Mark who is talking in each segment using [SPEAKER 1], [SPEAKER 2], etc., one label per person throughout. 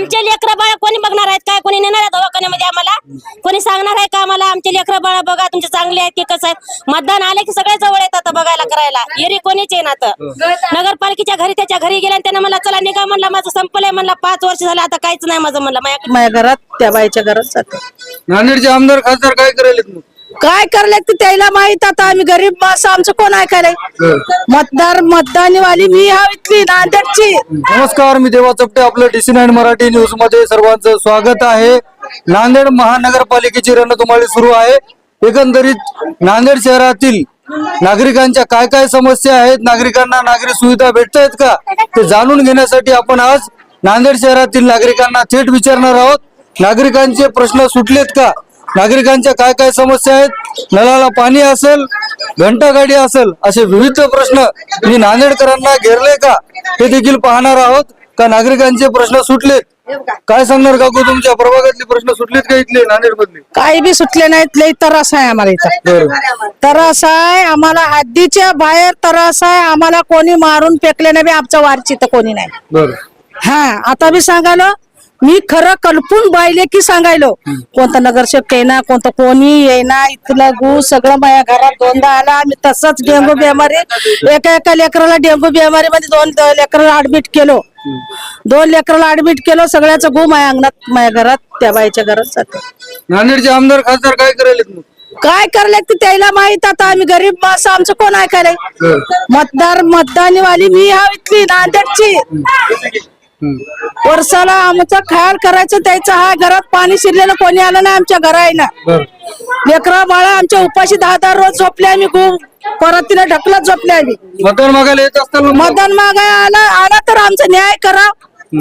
[SPEAKER 1] आमचे लेकरं बाळा कोणी बघणार आहेत काय? कोणी नेणार आहे दवाखान्यामध्ये आम्हाला? कोणी सांगणार आहे का आम्हाला? आमचे लेकरं बाळा बघा तुमचे चांगले आहेत की कसं आहेत? मतदान आले की सगळे जवळ येतात बघायला करायला. येरी कोणीच येणार नगरपालिकेच्या घरी त्याच्या घरी गेल्या आणि त्यानं मला चला निघा म्हणला माझं संपलंय म्हणला पाच वर्ष झालं आता काहीच नाही माझं म्हणलं. माझ्या
[SPEAKER 2] माझ्या घरात त्या बाईच्या घरात जाते.
[SPEAKER 3] नांदेडचे आमदार खासदार काय करायलेत मग?
[SPEAKER 2] काय करले ते त्याला माहीत आता आम्ही गरीब माणसं आमचं कोण ऐकायला मतदार मतदानीवाली मी हा इथली नांदेडची.
[SPEAKER 3] नमस्कार मी देवा चपटे आपलं डीसी नाईन मराठी न्यूजमध्ये सर्वांचं स्वागत आहे. नांदेड महानगरपालिकेची रणधुमाळी सुरू आहे. एकंदरीत नांदेड शहरातील नागरिकांच्या काय काय समस्या आहेत? नागरिकांना नागरी सुविधा भेटत आहेत का? ते जाणून घेण्यासाठी आपण आज नांदेड शहरातील नागरिकांना थेट विचारणार आहोत. नागरिकांचे प्रश्न सुटलेत का? नागरिकांच्या काय काय समस्या आहेत? नळाला पाणी असेल घंटागाडी असेल असे विविध प्रश्न मी नांदेडकरांना घेरले का? हे देखील पाहणार आहोत. का नागरिकांचे प्रश्न सुटलेत? काय सांगणार काकू तुमच्या? प्रभागातले प्रश्न सुटलेत का इथले नांदेड मधले
[SPEAKER 2] काही बी सुटले नाहीत लई त्रास आहे आम्हाला इथं. त्रास आहे आम्हाला हद्दीच्या बाहेर त्रास आहे आम्हाला कोणी मारून फेकले नाही बी आमच्या वारची तर कोणी नाही. हा आता बी सांगायलो मी खरं कल्पून बायले की सांगायलो कोणता नगरसेवक येईना कोणतं कोणी येईना इथलं गु सगळं माझ्या घरात दोनदा आला आम्ही तसंच डेंगू बिमारी एका एका लेकराला डेंगू बिमारी मध्ये दोन लेकराला ऍडमिट केलो. दोन लेकराला ऍडमिट केलो सगळ्याचं गु माझ्या अंगणात माझ्या घरात त्या बाईच्या घरात जाते.
[SPEAKER 3] नांदेडचे आमदार खासदार काय करायलेत मग?
[SPEAKER 2] काय करले ते त्याला माहीत आता आम्ही गरीब माणसं आमचं कोण ऐकायला मतदार मतदानीवाली मी हा इथली नांदेडची. वर्षाला आमचा ख्याल करायचं त्याचं हा घरात पाणी शिरलेलं कोणी आलं नाही आमच्या घरा आहे ना लेकरा बाळा आमच्या उपाशी दहा दहा रोज झोपले आम्ही गु परत तिला ढकलत झोपले आम्ही.
[SPEAKER 3] मतदान मागायला येत असताना
[SPEAKER 2] मतदान मागाय आला आला तर आमचा न्याय करा.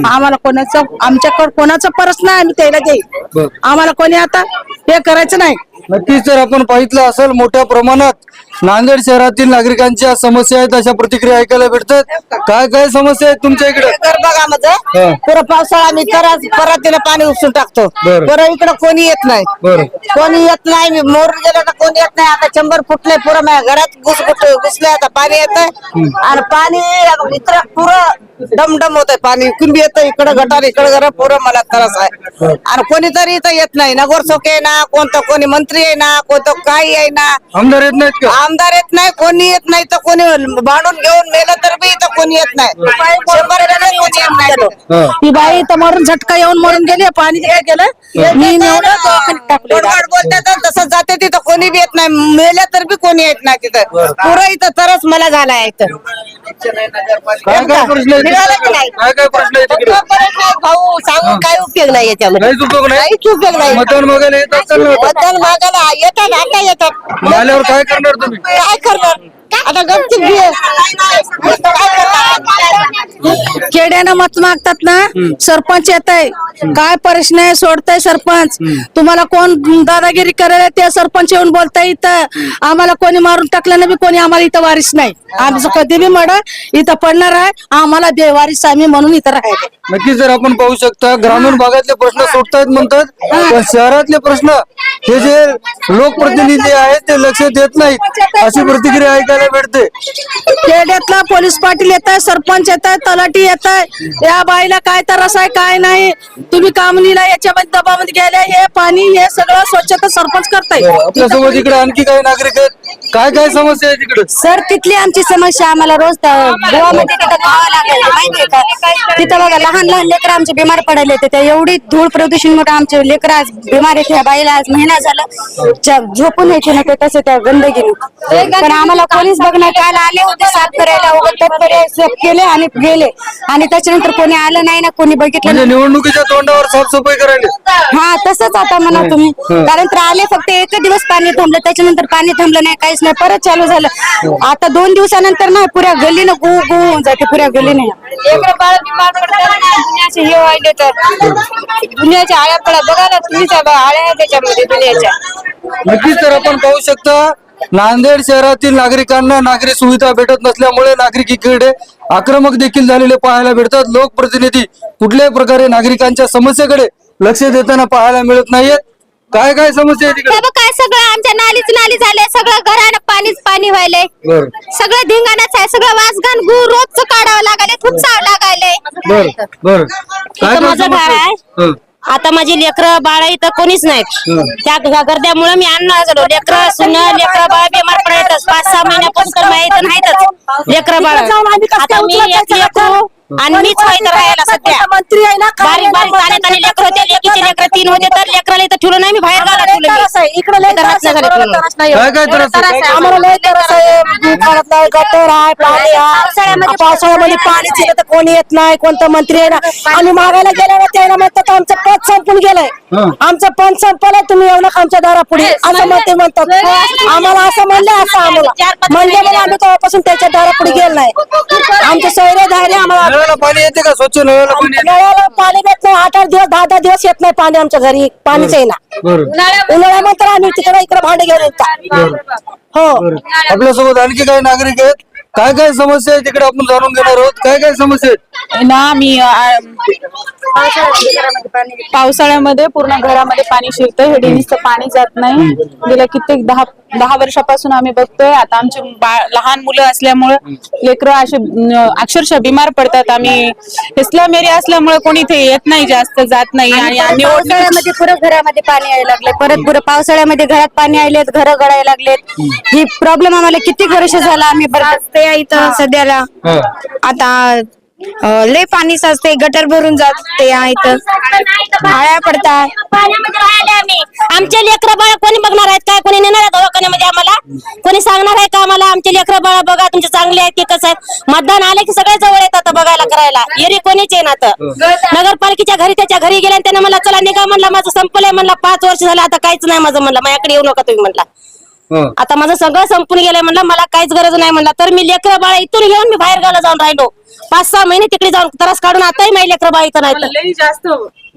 [SPEAKER 2] आम्हाला कोणाचं आमच्याकडे कोणाचा परस नाही आम्ही त्याला देईल.
[SPEAKER 3] बरं.
[SPEAKER 2] आम्हाला कोणी आता हे करायचं नाही.
[SPEAKER 3] नक्कीच जर आपण पाहितलं असेल मोठ्या प्रमाणात नांदेड शहरातील नागरिकांच्या समस्या आहेत अशा प्रतिक्रिया ऐकायला भेटतात. काय काय समस्या आहेत तुमच्या इकडे? हा.
[SPEAKER 2] बघामध्ये पुरं पावसाळा आम्ही परत परत तिला पाणी उपसून टाकतो.
[SPEAKER 3] बरं.
[SPEAKER 2] परत इकडे कोणी येत नाही.
[SPEAKER 3] बरं.
[SPEAKER 2] कोणी येत नाही मी मोर गेलं तर कोणी येत नाही. आता शंभर फुटले पुरं माझ्या घरात घुस घुसले आता पाणी येत आणि पाणी इकडं पुरं डमडम होत पाणी इकडून बी येतं इकडं गटार इकडं घर पुरं मला त्रास आहे. आणि कोणीतरी इथं येत नाही. नगरसेवक आहे ना कोणतं कोणी मंत्री आहे ना कोणतं काही आहे ना
[SPEAKER 3] आमदार येत नाहीत का?
[SPEAKER 2] आमदार येत नाही कोणी येत नाही तर कोणी भांडून घेऊन मेलं तर बी इथं कोणी येत नाही. शंभर कोणी येत नाही.
[SPEAKER 3] हा.
[SPEAKER 2] बाई इथं मरून झटका येऊन मरून गेली पाणी काय केलं मी नेवलं दवाखान्यात टाकलं
[SPEAKER 4] गोडगोड बोलतात आणि तसं जाते तिथं कोणी बी येत नाही. मेल्या तर बी कोणी येत नाही तिथं. पुरं इथं तरच मला झालाय इथं.
[SPEAKER 3] काय काय प्रश्न आहेत
[SPEAKER 4] मिळालं की
[SPEAKER 3] तिकडे?
[SPEAKER 4] नाही?
[SPEAKER 3] काय काय प्रश्न आहे तिकडे?
[SPEAKER 4] जोपर्यंत नाही भाऊ सांगून काय उपयोग नाही याच्यामध्ये?
[SPEAKER 3] काहीच उपयोग नाही.
[SPEAKER 4] काहीच उपयोग नाही.
[SPEAKER 3] मतदान मागायला येत?
[SPEAKER 4] मतदान येतात आता येतात.
[SPEAKER 3] आल्यावर काय करणार तुम्ही?
[SPEAKER 4] काय करणार? आता गपचूप घे. काय करणार
[SPEAKER 2] खेड्यानं मत मागतात ना सरपंच येत आहे काय प्रश्न आहे सोडताय सरपंच. तुम्हाला कोण दादागिरी करायला ते सरपंच येऊन बोलताय इथं. आम्हाला कोणी मारून टाकलं ना बी कोणी आम्हाला इथं वारीस नाही. आमचं कधी बी मड इथं पडणार आहे. आम्हाला बेवारीस आम्ही म्हणून इथं राहायला
[SPEAKER 3] नक्कीच जर आपण पाहू शकता ग्रामीण भागातले प्रश्न सुटतायत म्हणतात पण शहरातले प्रश्न हे जे लोकप्रतिनिधी आहेत ते लक्ष देत नाहीत अशी प्रतिक्रिया ऐकायला भेटते
[SPEAKER 2] खेड्यातला पोलीस पाटील येत आहे सरपंच येत आहे तलाठी येत आहे या बाईला काय त्रास आहे काय नाही. तुम्ही कामनीला याच्यामध्ये दबामध्ये गेले हे पाणी हे सगळं स्वच्छता सरपंच करताय.
[SPEAKER 3] आपल्यासोबत इकडे आणखी काही नागरिक आहेत? काय काय समस्या आहे तिकडे?
[SPEAKER 1] सर तिथली आमची समस्या आम्हाला रोज गोवामध्ये तिथं खावं लागायचं माहितीये का? तिथं बघा लहान लहान लेकर आमचे बिमार पडले होते त्या एवढी धूळ प्रदूषण मुळे आमचे लेकर आज बिमार आहेत ह्या बाईला आज महिना झाला झोपून यायचे ना ते तसं त्या गंदगीने. पण आम्हाला कोणीच बघणार काल आले होते साफ करायला वगैरे केले आणि गेले. आणि त्याच्यानंतर कोणी आलं नाही ना कोणी बघितलं
[SPEAKER 3] म्हणजे
[SPEAKER 1] नाही.
[SPEAKER 3] निवडणुकीच्या तोंडावर साफसफाई करायला.
[SPEAKER 1] हा तसंच आता म्हणा तुम्ही. कारण तर आले फक्त एक दिवस पाणी थांबलं त्याच्यानंतर पाणी थांबलं नाही काहीच नाही परत चालू झालं. आता दोन दिवसानंतर ना पुऱ्या गल्लीनं गु गु होऊन जाते पुऱ्या गल्लीने.
[SPEAKER 4] लेकरं बाळ बिमार पडतात ना दुनियाचे हे व्हायले तर दुनियाच्या आळ्या पडा बघा ना तुम्हीच आळ्या आहे त्याच्यामध्ये दुनियाच्या.
[SPEAKER 3] नक्कीच तर आपण पाहू शकता नांदेड शहरातील नागरिकांना नागरी सुविधा भेटत नसल्यामुळे नागरिक इकडे आक्रमक देखील झालेले पाहायला भेटतात लोकप्रतिनिधी कुठल्याही प्रकारे नागरिकांच्या समस्येकडे लक्ष देताना पाहायला मिळत नाहीयेत. काय काय समस्या आहे तिकडे?
[SPEAKER 1] बाबा काय सगळं आमच्या नालीच नाली झाले सगळं घरानं पाणीच पाणी व्हायलंय.
[SPEAKER 3] बर.
[SPEAKER 1] सगळं धिंगाणाच आहे. सगळं वासगान गु रोजच काढावं लागायले थुपसावं लागायले
[SPEAKER 3] बर.
[SPEAKER 5] इथं माझं घर आहे?
[SPEAKER 3] हं.
[SPEAKER 5] आता माझी लेकरं बाळ इथं कोणीच नाहीत
[SPEAKER 3] हं.
[SPEAKER 5] त्या गर्द्यामुळे मी अन्न झालो लेकरं सुन लेकरं बाळ बेमार पडायतच पाच सहा महिन्यापासून तर माझ्या इथं नाहीतच. लेकरं बाळ. आता मी एक लेकरू आणि मीच व्हायचं राहायला सध्या.
[SPEAKER 2] मंत्री आहे ना
[SPEAKER 5] बारीक बारीक ताने ताने लेकर होते लेकर तीन होते तर लेकराला इथं ठेवलं नाही मी बाहेर ठेवलं.
[SPEAKER 2] इकडे लय
[SPEAKER 5] इथं
[SPEAKER 2] त्रास आहे,
[SPEAKER 5] रत्नागिरीत
[SPEAKER 2] बरोबर
[SPEAKER 5] ठेवलं.
[SPEAKER 2] त्रास नाही.
[SPEAKER 3] काय काय त्रास आहे? काय काय
[SPEAKER 2] आम्हाला लय त्रास आहे. दुकानात नाही गटर आहे पाणी आहे. पावसाळ्यामध्ये पाणी दिलं तर कोणी येत नाही. कोणता मंत्री आहे ना आम्ही मागायला गेल्यावर त्याला म्हणतात आमचं पद संपून गेलंय.
[SPEAKER 3] हं.
[SPEAKER 2] आमचं पद संपलं तुम्ही येऊ नका आमच्या दारापुढे. असं म्हणते म्हणतात. आम्हाला असं म्हणलं असं आम्हाला. म्हणले म्हणून आम्ही तेव्हापासून त्याच्या दारापुढे गेलो नाही. आमचे सैरे धैर्य आम्हाला
[SPEAKER 3] नळाला पाणी येते का? स्वच्छ नळाला पाणी येते?
[SPEAKER 2] नळाला पाणी येत नाही. आठ आठ दिवस दहा दहा दिवस येत नाही पाणी आमच्या घरी पाणीच आहे ना.
[SPEAKER 3] बरं.
[SPEAKER 2] उन्हाळ्यानंतर आम्ही तिकडे इकडे भांडे घेऊन येतो. हो.
[SPEAKER 3] आपल्यासोबत आणखी काही नागरिक आहेत? काय काय समस्या आहे तिकडे आपण जाणून घेणार आहोत? काय काय समस्या आहेत?
[SPEAKER 6] ना मी पावसाळ्यामध्ये पूर्ण घरामध्ये पाणी शिरतं हे डेनिसचं पाणी जात नाही. गेल्या कित्येक दहा दहा वर्षापासून आम्ही बघतोय. आता आमचे बा- लहान मुलं असल्यामुळे लेकरं असे अक्षरशः बिमार पडतात. आम्ही इस्लाम एरिया असल्यामुळे कोणी इथे येत नाही जास्त जात नाही. आणि आम्ही
[SPEAKER 1] पावसाळ्यामध्ये पुरं घरामध्ये पाणी यायला लागले परत पुरं पावसाळ्यामध्ये घरात पाणी आलेत घर गळायला लागलेत. ही प्रॉब्लेम आम्हाला किती वर्ष झाला आम्ही बघते इथं सध्याला.
[SPEAKER 3] हं.
[SPEAKER 1] आता लय पाणी साचते गटर भरून जात ते इथं आळ्या पडतात
[SPEAKER 5] पाण्यामध्ये राहिले आम्ही. आमचे लेकरं बाळ कोणी बघणार आहेत काय? कोणी नेणार दवाखान्यामध्ये आम्हाला? कोणी सांगणार आहे का आम्हाला? आमचे लेकरं बाळ बघा तुमचे चांगले आहेत की कसं आहेत? मतदान आले की सगळे जवळ येतात बघायला करायला. येरी कोणीच आहे ना तर नगरपालिकेच्या घरी त्याच्या घरी गेल्या त्याने मला चला निघा म्हणला माझं संपलंय म्हणला पाच वर्ष झालं आता काहीच नाही माझं म्हणलं माझ्याकडे येऊ नका तुम्ही म्हणला.
[SPEAKER 3] हं.
[SPEAKER 5] आता माझं सगळं संपून गेलंय म्हणलं मला काहीच गरज नाही म्हणलं. तर मी लेकरं बाळ इथून घेऊन मी बाहेर गावाला जाऊन राहिलो. पाच सहा महिने तिकडे जाऊन त्रास काढून आताही माझी लेकरं बाळ इथं नाही.
[SPEAKER 6] लई जास्त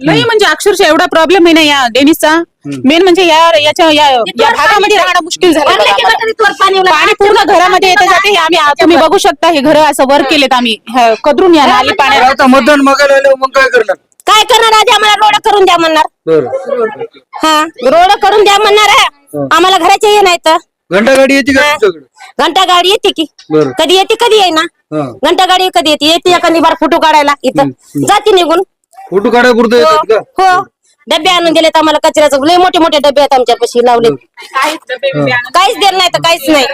[SPEAKER 6] लई म्हणजे अक्षरशः एवढा प्रॉब्लेम आहे ना या डेनिसचा. मेन म्हणजे या याच्या या या भागामध्ये राहणं मुश्किल झालं बघा. आम्हाला. पाणी पूर्ण घरामध्ये येते जाते. हे आम्ही तुम्ही बघू शकता हे घर असं वर केलेत आम्ही. ह, कदरून या
[SPEAKER 3] आता मतदान मागायला आल्यावर मग काय करणार?
[SPEAKER 5] काय करणार? आधी आम्हाला रोड करून द्या म्हणणार.
[SPEAKER 3] बरं.
[SPEAKER 5] हा रोड करून द्या म्हणणार आहे. आम्हाला घराचे ये नाही तर.
[SPEAKER 3] घंटा गाडी येते का तुमच्याकडे?
[SPEAKER 5] घंटा गाडी येते की.
[SPEAKER 3] बरं.
[SPEAKER 5] कधी येते कधी येईना.
[SPEAKER 3] हा.
[SPEAKER 5] घंटा गाडी कधी येते? येते एखादी बार फोटो काढायला इथं. जाते निघून.
[SPEAKER 3] फोटो काढाय पुरतं येतात का?
[SPEAKER 5] हो. डबे आणून दिलेत आम्हाला कचऱ्याचं. लय मोठे मोठे डबे आहेत आमच्यापाशी लावले काहीच देत नाही तर काहीच नाही.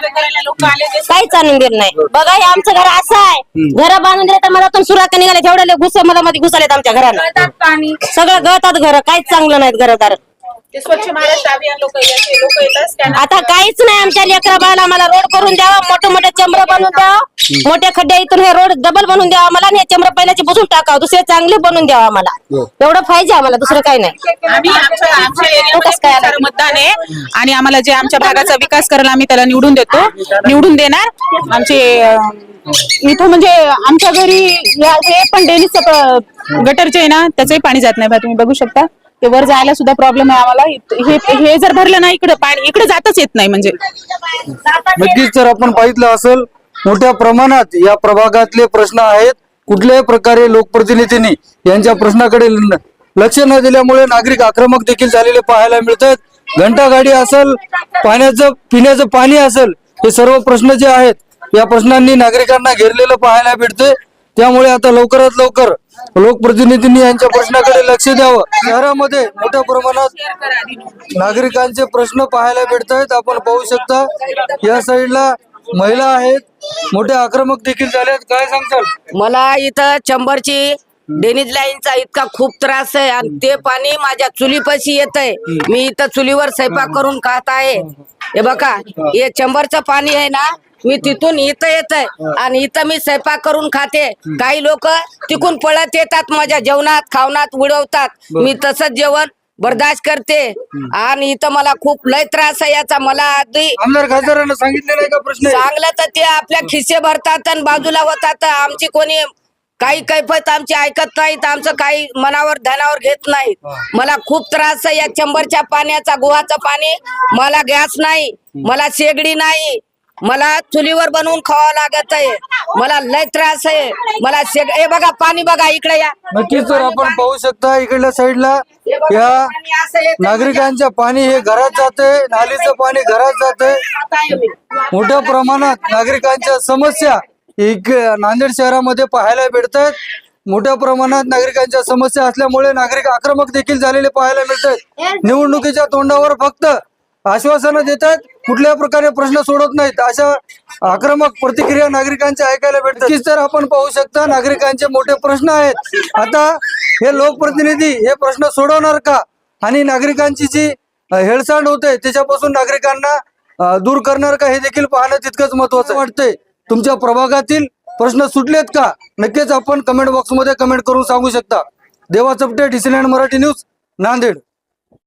[SPEAKER 5] काहीच आणून देत नाही. बघा हे आमचं घर असं आहे. घर बांधून दिले तर मला सुरात निघाले. तेवढे घुस मला मध्ये घुसलेत आमच्या घराला
[SPEAKER 6] पाणी.
[SPEAKER 5] सगळं गळतात घर. काहीच चांगलं नाहीत घरदार
[SPEAKER 6] ते स्वच्छ महाराष्ट्र अभियान लोक लोक येतात त्यांना
[SPEAKER 5] आता काहीच नाही आमच्या लेकरा बाळाला आम्हाला रोड करून द्यावा मोठे मोठे चंद्र बनवून द्यावा मोठे खड्डे इथून हे रोड डबल बनवून द्यावा आम्हाला आणि हे चंद्र पहिल्याचे बुजून टाकावं दुसरे चांगले बनवून द्यावा आम्हाला. एवढं पाहिजे आम्हाला दुसरं काही नाही.
[SPEAKER 6] आम्ही आमच्या आमच्या
[SPEAKER 5] तो कसं काय
[SPEAKER 6] एरियामध्ये
[SPEAKER 5] आला?
[SPEAKER 6] सारं मतदान आहे. आणि आम्हाला जे आमच्या भागाचा विकास करायला आम्ही त्याला निवडून देतो. निवडून देणार. आमचे अं, इथं म्हणजे आमच्या घरी या- हे पण डेलीच गटरचे आहे ना त्याचंही पाणी जात नाही बा तुम्ही बघू शकता. ते वर जायला सुद्धा प्रॉब्लेम आहे आम्हाला. हे हे जर भरलं ना इकडे पाणी इकडे जातच येत नाही म्हणजे.
[SPEAKER 3] नक्कीच जर आपण पाहिलं असेल मोठ्या प्रमाणात या प्रभागातले प्रश्न आहेत. कुठल्याही प्रकारे लोकप्रतिनिधींनी यांच्या प्रश्नाकडे लक्ष न दिल्यामुळे नागरिक आक्रमक देखील झालेले पाहायला मिळतात. घंटा गाडी असेल पाण्याचं पिण्याचं पाणी असेल हे सर्व प्रश्न जे आहेत या प्रश्नांनी नागरिकांना घेरलेलं पाहायला मिळतंय. त्यामुळे आता लवकरात लवकर लोकप्रतिनिधींनी यांच्या प्रश्नाकडे लक्ष द्यावं. शहरामध्ये मोठ्या प्रमाणात नागरिकांचे प्रश्न पाहायला मिळत आहेत आपण पाहू शकता या साईडला महिला आहेत. मोठे आक्रमक देखील झाल्यात काय सांगताल?
[SPEAKER 7] मला इथं चंबरची डेनिज लाईनचा इतका खूप त्रास आहे आणि ते पाणी माझ्या चुलीपाशी येत आहे मी इथं चुलीवर स्वयंपाक करून खात आहे. हे बघा हे चंबरचं पाणी आहे ना मी तिथून इथं येत आहे आणि इथं मी स्वयंपाक करून खाते. काही लोक तिकून पळत येतात माझ्या जेवणात खावणात उडवतात. मी तसंच जेवण बर्दाश्त करते. आणि इथं मला खूप लय त्रास आहे याचा. मला आधी
[SPEAKER 3] आमदार खासदारांना सांगितले नाही का प्रश्न
[SPEAKER 7] चांगलं तर ते आपल्या खिसे भरतात आणि बाजूला होतात आमची कोणी काही कैफत आमची ऐकत नाहीत. आमचं काही मनावर ध्यानावर घेत नाहीत. मला खूप त्रास आहे या चंबरच्या पाण्याचा गुहाचं पाणी. मला गॅस नाही. मला शेगडी नाही. मला चुलीवर बनवून खावं लागत आहे. मला लय त्रास आहे. मला शेग हे बघा पाणी बघा इकडे या.
[SPEAKER 3] नक्कीच जर आपण पाहू शकता इकडल्या साईडला. या नागरिकांच्या पाणी हे घरात जाते नालीचं पाणी घरात जाते मोठ्या प्रमाणात नागरिकांच्या समस्या इक नांदेड शहरामध्ये पाहायला मिळत आहेत मोठ्या प्रमाणात नागरिकांच्या समस्या असल्यामुळे नागरिक आक्रमक देखील झालेले पाहायला मिळतात. निवडणुकीच्या तोंडावर फक्त आश्वासनं देतात कुठल्या प्रकारे प्रश्न सोडत नाहीत अशा आक्रमक प्रतिक्रिया नागरिकांच्या ऐकायला भेटतात. तर आपण पाहू शकता नागरिकांचे मोठे प्रश्न आहेत. आता हे लोकप्रतिनिधी हे प्रश्न सोडवणार का? आणि नागरिकांची जी हेळसांड होते त्याच्यापासून नागरिकांना दूर करणार का? हे देखील पाहणं तितकंच महत्वाचं वाटतंय तुमच्या प्रभागातील प्रश्न सुटलेत का? नक्कीच आपण कमेंट बॉक्समध्ये कमेंट करून सांगू शकता. देवा चपटे डिसिलँड मराठी न्यूज नांदेड.